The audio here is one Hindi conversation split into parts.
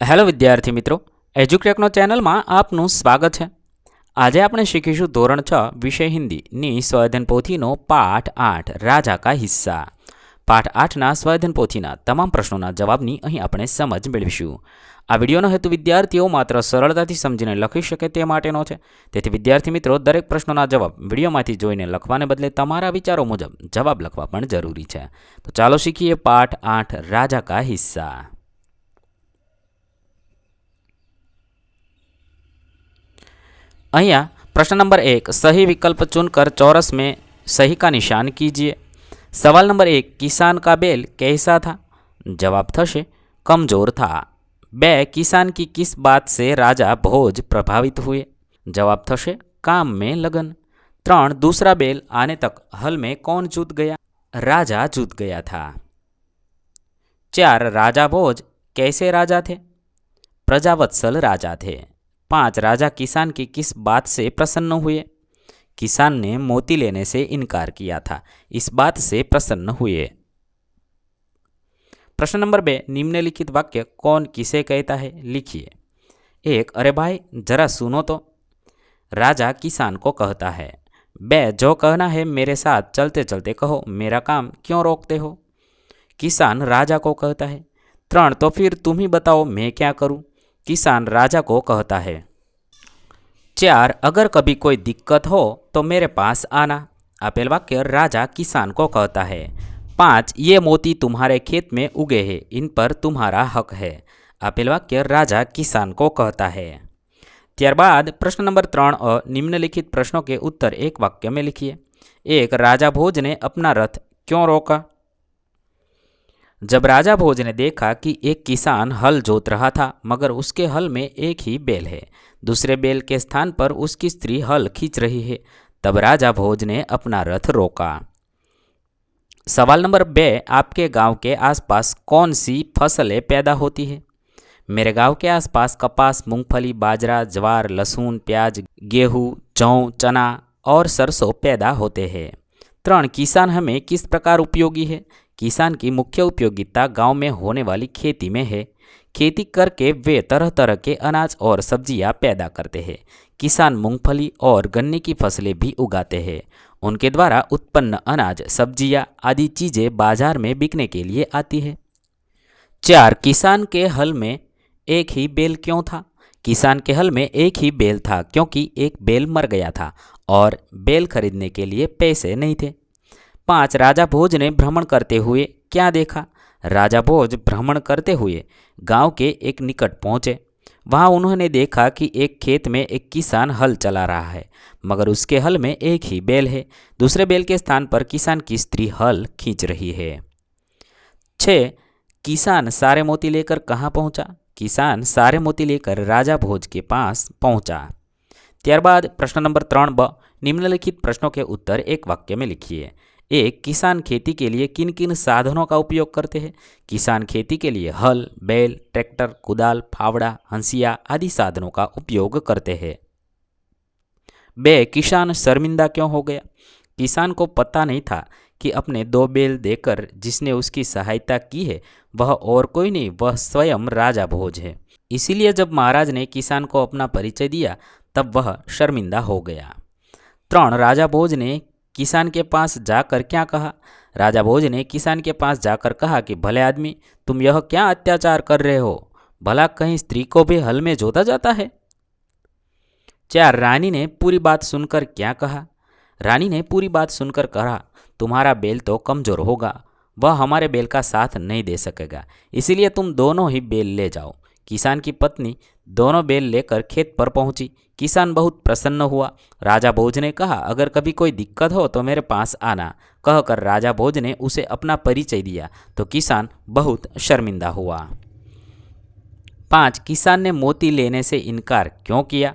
હેલો વિદ્યાર્થી મિત્રો એજ્યુક્રેકનો ચેનલમાં આપનું સ્વાગત છે. આજે આપણે શીખીશું ધોરણ છ, વિષય હિન્દીની સ્વયધન પોથીનો પાઠ આઠ, રાજા કા હિસ્સા. પાઠ આઠના સ્વયધન પોથીના તમામ પ્રશ્નોના જવાબની અહીં આપણે સમજ મેળવીશું. આ વિડીયોનો હેતુ વિદ્યાર્થીઓ માત્ર સરળતાથી સમજીને લખી શકે તે માટેનો છે. તેથી વિદ્યાર્થી મિત્રો, દરેક પ્રશ્નોના જવાબ વિડીયોમાંથી જોઈને લખવાને બદલે તમારા વિચારો મુજબ જવાબ લખવા પણ જરૂરી છે. તો ચાલો શીખીએ પાઠ આઠ, રાજા કા હિસ્સા. અહીંયા प्रश्न नंबर एक सही विकल्प चुनकर चौरस में सही का निशान कीजिए सवाल नंबर एक किसान का बैल कैसा था जवाब થશે कमजोर था बे किसान की किस बात से राजा भोज प्रभावित हुए जवाब થશે काम में लगन ત્રણ दूसरा बैल आने तक हल में कौन जूत गया राजा जूत गया था चार राजा भोज कैसे राजा थे प्रजावत्सल राजा थे पाँच राजा किसान की किस बात से प्रसन्न हुए? किसान ने मोती लेने से इनकार किया था। इस बात से प्रसन्न हुए। प्रश्न नंबर बे, निम्नलिखित वाक्य कौन किसे कहता है? लिखिए। एक, अरे भाई, जरा सुनो तो। राजा किसान को कहता है, बे, जो कहना है मेरे साथ चलते चलते कहो। मेरा काम क्यों रोकते हो? किसान राजा को कहता है, त्रण तो फिर तुम ही बताओ, मैं क्या करूँ? किसान राजा को कहता है चार अगर कभी कोई दिक्कत हो तो मेरे पास आना अपेल वाक्य राजा किसान को कहता है पाँच ये मोती तुम्हारे खेत में उगे हैं इन पर तुम्हारा हक है अपेल वाक्य राजा किसान को कहता है ત્યારબાદ પ્રશ્ન નંબર ત્રણ અ નિમ્નલિખિત પ્રશ્નों के उत्तर एक वाक्य में लिखिए एक राजा भोज ने अपना रथ क्यों रोका जब राजा भोज ने देखा कि एक किसान हल जोत रहा था, मगर उसके हल में एक ही बैल है। दूसरे बैल के स्थान पर उसकी स्त्री हल खींच रही है। तब राजा भोज ने अपना रथ रोका। सवाल नंबर बे, आपके गाँव के आसपास कौन सी फ़सलें पैदा होती है? मेरे गाँव के आसपास कपास, मूंगफली, बाजरा, ज्वार, लहसुन, प्याज, गेहूँ, जौ, चना और सरसों पैदा होते हैं। त्रण किसान हमें किस प्रकार उपयोगी है? किसान की मुख्य उपयोगिता गाँव में होने वाली खेती में है। खेती करके वे तरह तरह के अनाज और सब्ज़ियाँ पैदा करते हैं। किसान मूंगफली और गन्ने की फ़सलें भी उगाते हैं। उनके द्वारा उत्पन्न अनाज, सब्ज़ियाँ आदि चीज़ें बाज़ार में बिकने के लिए आती है। चार, किसान के हल में एक ही बेल क्यों था? किसान के हल में एक ही बेल था क्योंकि एक बेल मर गया था और बेल खरीदने के लिए पैसे नहीं थे। पाँच राजा भोज ने भ्रमण करते हुए क्या देखा राजा भोज भ्रमण करते हुए गांव के एक निकट पहुंचे वहां उन्होंने देखा कि एक खेत में एक किसान हल चला रहा है मगर उसके हल में एक ही बैल है दूसरे बैल के स्थान पर किसान की स्त्री हल खींच रही है छः किसान सारे मोती लेकर कहाँ पहुंचा किसान सारे मोती लेकर राजा भोज के पास पहुंचा ત્યારબાદ પ્રશ્ન નંબર ત્રણ બ निम्नलिखित प्रश्नों के उत्तर एक वाक्य में लिखिए एक किसान खेती के लिए किन किन साधनों का उपयोग करते हैं? किसान खेती के लिए हल, बैल, ट्रैक्टर, कुदाल, फावड़ा, हंसिया आदि साधनों का उपयोग करते हैं। बे, किसान शर्मिंदा क्यों हो गया? किसान को पता नहीं था कि अपने दो बैल देकर जिसने उसकी सहायता की है, वह और कोई नहीं, वह स्वयं राजा भोज है। इसीलिए जब महाराज ने किसान को अपना परिचय दिया, तब वह शर्मिंदा हो गया। त्रण, राजा भोज ने किसान के पास जाकर क्या कहा? राजा भोज ने किसान के पास जाकर कहा कि, भले आदमी, तुम यह क्या अत्याचार कर रहे हो? भला कहीं स्त्री को भी हल में जोता जाता है? चार रानी ने पूरी बात सुनकर क्या कहा? रानी ने पूरी बात सुनकर कहा, तुम्हारा बेल तो कमज़ोर होगा, वह हमारे बेल का साथ नहीं दे सकेगा, इसीलिए तुम दोनों ही बेल ले जाओ। किसान की पत्नी दोनों बेल लेकर खेत पर पहुँची। किसान बहुत प्रसन्न हुआ। राजा भोज ने कहा, अगर कभी कोई दिक्कत हो तो मेरे पास आना। कहकर राजा भोज ने उसे अपना परिचय दिया। तो किसान बहुत शर्मिंदा हुआ। पाँच, किसान ने मोती लेने से इनकार क्यों किया?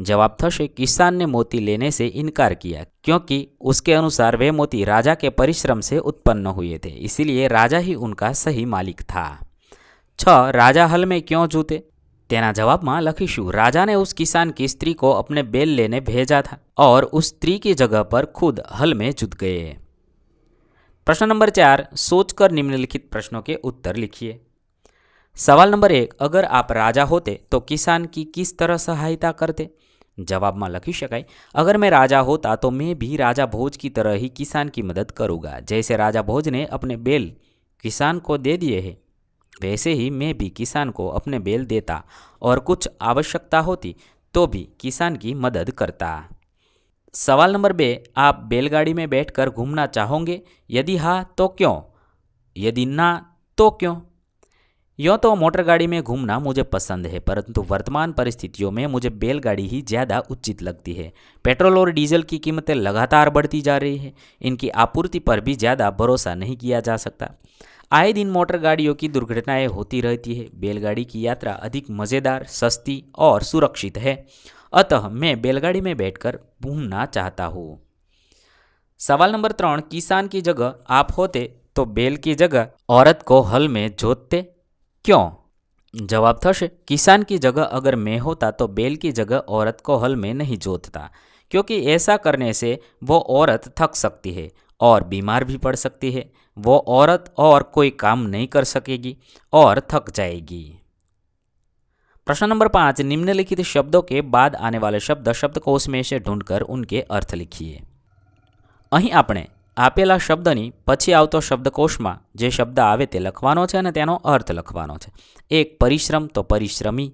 जवाब થશે किसान ने मोती लेने से इनकार किया, क्योंकि उसके अनुसार वे मोती राजा के परिश्रम से उत्पन्न हुए थे, इसीलिए राजा ही उनका सही मालिक था। छ राजा हल में क्यों जूते? तेना जवाब જવાબમાં लखीशू राजा ने उस किसान की स्त्री को अपने बेल लेने भेजा था और उस स्त्री की जगह पर खुद हल में जुट गए प्रश्न नंबर चार सोचकर निम्नलिखित प्रश्नों के उत्तर लिखिए सवाल नंबर एक अगर आप राजा होते तो किसान की किस तरह सहायता करते जवाब જવાબમાં लिखी શકાય अगर मैं राजा होता तो मैं भी राजा भोज की तरह ही किसान की मदद करूँगा जैसे राजा भोज ने अपने बेल किसान को दे दिए है वैसे ही मैं भी किसान को अपने बेल देता और कुछ आवश्यकता होती तो भी किसान की मदद करता। सवाल नंबर बे, आप बैलगाड़ी में बैठकर घूमना चाहोगे? यदि हाँ तो क्यों? यदि ना तो क्यों? यूँ तो मोटर गाड़ी में घूमना मुझे पसंद है, परंतु वर्तमान परिस्थितियों में मुझे बैलगाड़ी ही ज़्यादा उचित लगती है। पेट्रोल और डीजल की कीमतें लगातार बढ़ती जा रही है, इनकी आपूर्ति पर भी ज़्यादा भरोसा नहीं किया जा सकता। आए दिन मोटर गाड़ियों की दुर्घटनाएँ होती रहती है। बैलगाड़ी की यात्रा अधिक मज़ेदार, सस्ती और सुरक्षित है। अतः मैं बैलगाड़ी में बैठकर घूमना चाहता हूँ। सवाल नंबर त्रण, किसान की जगह आप होते तो बैल की जगह औरत को हल में जोतते? क्यों? जवाब થશે किसान की जगह अगर मैं होता तो बैल की जगह औरत को हल में नहीं जोतता, क्योंकि ऐसा करने से वो औरत थक सकती है और बीमार भी पड़ सकती है। वो औरत और कोई काम नहीं कर सकेगी और थक जाएगी प्रश्न नंबर पाँच निम्नलिखित शब्दों के बाद आने वाले शब्द शब्दकोश में से ढूंढकर उनके अर्थ लिखिए અહીં આપણે આપેલા શબ્દની પછી આવતો શબ્દકોશમાં જે શબ્દ આવે તે લખવાનો છે અને તેનો અર્થ લખવાનો છે એક પરિશ્રમ તો પરિશ્રમી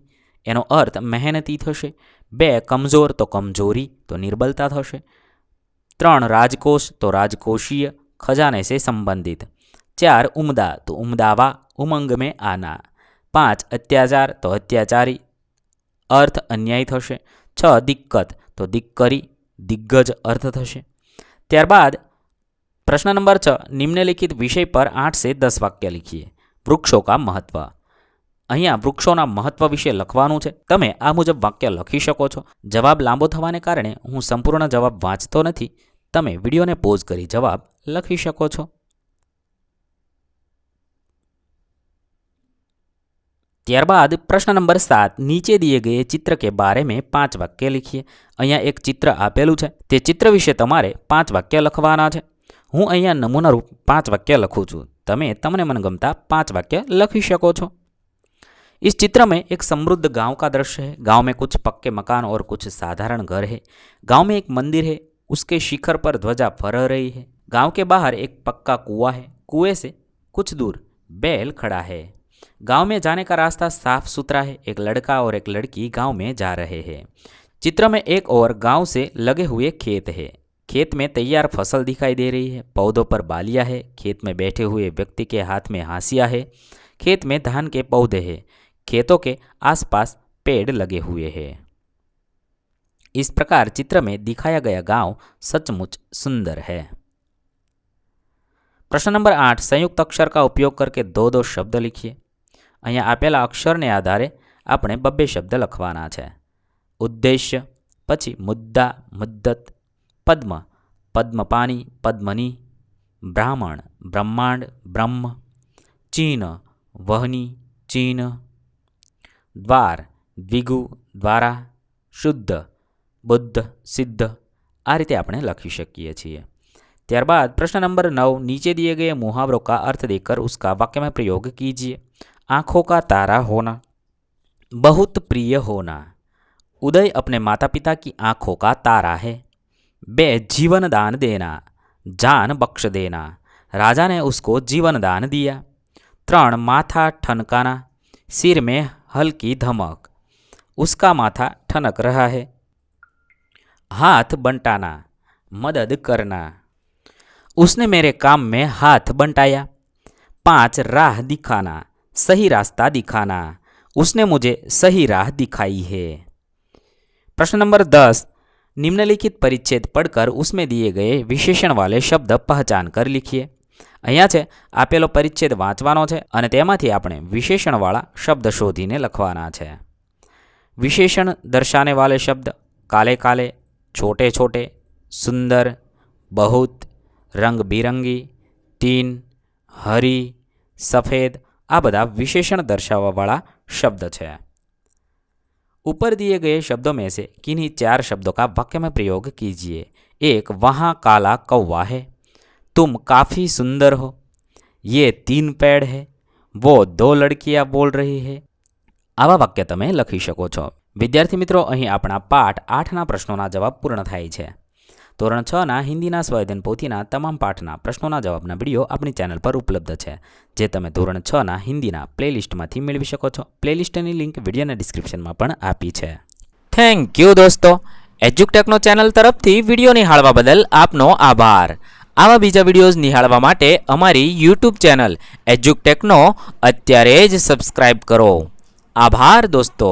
એનો અર્થ મહેનતી થશે બે કમજોર તો કમજોરી તો નિર્બલતા થશે ત્રણ રાજકોષ તો રાજકોષીય ખજાને સે સંબંધિત ચાર ઉમદા તો ઉમદાવા ઉમંગ મેં આના પાંચ અત્યાચાર તો અત્યાચારી અર્થ અન્યાય થશે છ દિક્કત તો દિક્કરી દિગ્ગજ અર્થ થશે ત્યારબાદ પ્રશ્ન નંબર છ નિમ્નલિખિત વિષય પર આઠ સે દસ વાક્ય લીખીએ વૃક્ષો કા મહત્વ અહીંયા વૃક્ષોના મહત્વ વિશે લખવાનું છે તમે આ મુજબ વાક્ય લખી શકો છો જવાબ લાંબો થવાને કારણે હું સંપૂર્ણ જવાબ વાંચતો નથી તમે વિડીયોને પોઝ કરી જવાબ લખી શકો છો. ત્યારબાદ પ્રશ્ન નંબર સાત, નીચે દીએ ગયે ચિત્ર કે બારે મેં પાંચ વાક્ય લખીએ. અહીંયા એક ચિત્ર આપેલું છે. તે ચિત્ર વિશે તમારે પાંચ વાક્ય લખવાના છે. હું અહીંયા નમૂનારૂપ પાંચ વાક્ય લખું છું. તમે તમને મનગમતા પાંચ વાક્ય લખી શકો છો. इस चित्र में एक समृद्ध गांव का दृश्य है गांव में कुछ पक्के मकान और कुछ साधारण घर है गांव में एक मंदिर है उसके शिखर पर ध्वजा फहरा रही है। गाँव के बाहर एक पक्का कुआ है। कुएँ से कुछ दूर बैल खड़ा है। गाँव में जाने का रास्ता साफ़ सुथरा है। एक लड़का और एक लड़की गाँव में जा रहे हैं। चित्र में एक और गाँव से लगे हुए खेत है। खेत में तैयार फ़सल दिखाई दे रही है। पौधों पर बालियाँ है। खेत में बैठे हुए व्यक्ति के हाथ में हासिया है। खेत में धान के पौधे हैं। खेतों के आसपास पेड़ लगे हुए हैं। इस प्रकार चित्र में दिखाया गया गांव सचमुच सुंदर है પ્રશ્ન નંબર આઠ સંયુક્ત અક્ષર કા ઉપયોગ કરકે દો દો શબ્દ લખીએ અહીંયા આપેલા અક્ષરને આધારે આપણે બબ્બે શબ્દ લખવાના છે ઉદ્દેશ્ય પછી મુદ્દા મુદ્દત પદ્મ પદ્મપાની પદ્મની બ્રાહ્મણ બ્રહ્માંડ બ્રહ્મ ચીન વહની ચીન દ્વાર દ્વિગુ દ્વારા શુદ્ધ બુદ્ધ સિદ્ધ આ રીતે આપણે લખી શકીએ છીએ ત્યારબાદ પ્રશ્ન नंबर नौ नीचे दिए गए मुहावरों का अर्थ देकर उसका वाक्य में प्रयोग कीजिए आंखों का तारा होना बहुत प्रिय होना उदय अपने माता पिता की आंखों का तारा है बे जीवन दान देना जान बख्श देना राजा ने उसको जीवन दान दिया त्रण माथा ठनकाना सिर में हल्की धमक उसका माथा ठनक रहा है हाथ बंटाना मदद करना उसने मेरे काम में हाथ बंटाया पांच राह दिखाना सही रास्ता दिखाना उसने मुझे सही राह दिखाई है प्रश्न नंबर दस निम्नलिखित परिच्छेद पढ़कर उसमें दिए गए विशेषण वाले शब्द पहचान कर लिखिए અહીંયા છે આપેલો પરિચ્છેદ વાંચવાનો છે અને તેમાંથી આપણે વિશેષણવાળા શબ્દ શોધીને લખવાના છે વિશેષણ દર્શાને વાલે શબ્દ કાલે કાલે छोटे छोटे सुंदर बहुत रंग बिरंगी तीन हरी सफ़ेद आ बदा विशेषण दर्शावा शब्द है ऊपर दिए गए शब्दों में से किन्हीं चार शब्दों का वाक्य में प्रयोग कीजिए एक वहाँ काला कौवा है तुम काफ़ी सुंदर हो ये तीन पेड़ है वो દો લડકિયા બોલ રહી હે આવા વાક્ય તમે લખી શકો છો વિદ્યાર્થી મિત્રો, અહીં આપણા પાઠ આઠના પ્રશ્નોના જવાબ પૂર્ણ થાય છે. ધોરણ છના હિન્દીના સ્વાધ્યન પોથીના તમામ પાઠના પ્રશ્નોના જવાબના વીડિયો આપણી ચેનલ પર ઉપલબ્ધ છે, જે તમે ધોરણ છના હિન્દીના પ્લેલિસ્ટમાંથી મેળવી શકો છો. પ્લેલિસ્ટની લિંક વિડીયોના ડિસ્ક્રિપ્શનમાં પણ આપી છે. થેન્ક યુ દોસ્તો. એજ્યુકટેકનો ચેનલ તરફથી વીડિયો નિહાળવા બદલ આપનો આભાર. આવા બીજા વિડીયોઝ નિહાળવા માટે અમારી યુટ્યુબ ચેનલ એજ્યુકટેકનો અત્યારે જ સબસ્ક્રાઇબ કરો. આભાર દોસ્તો.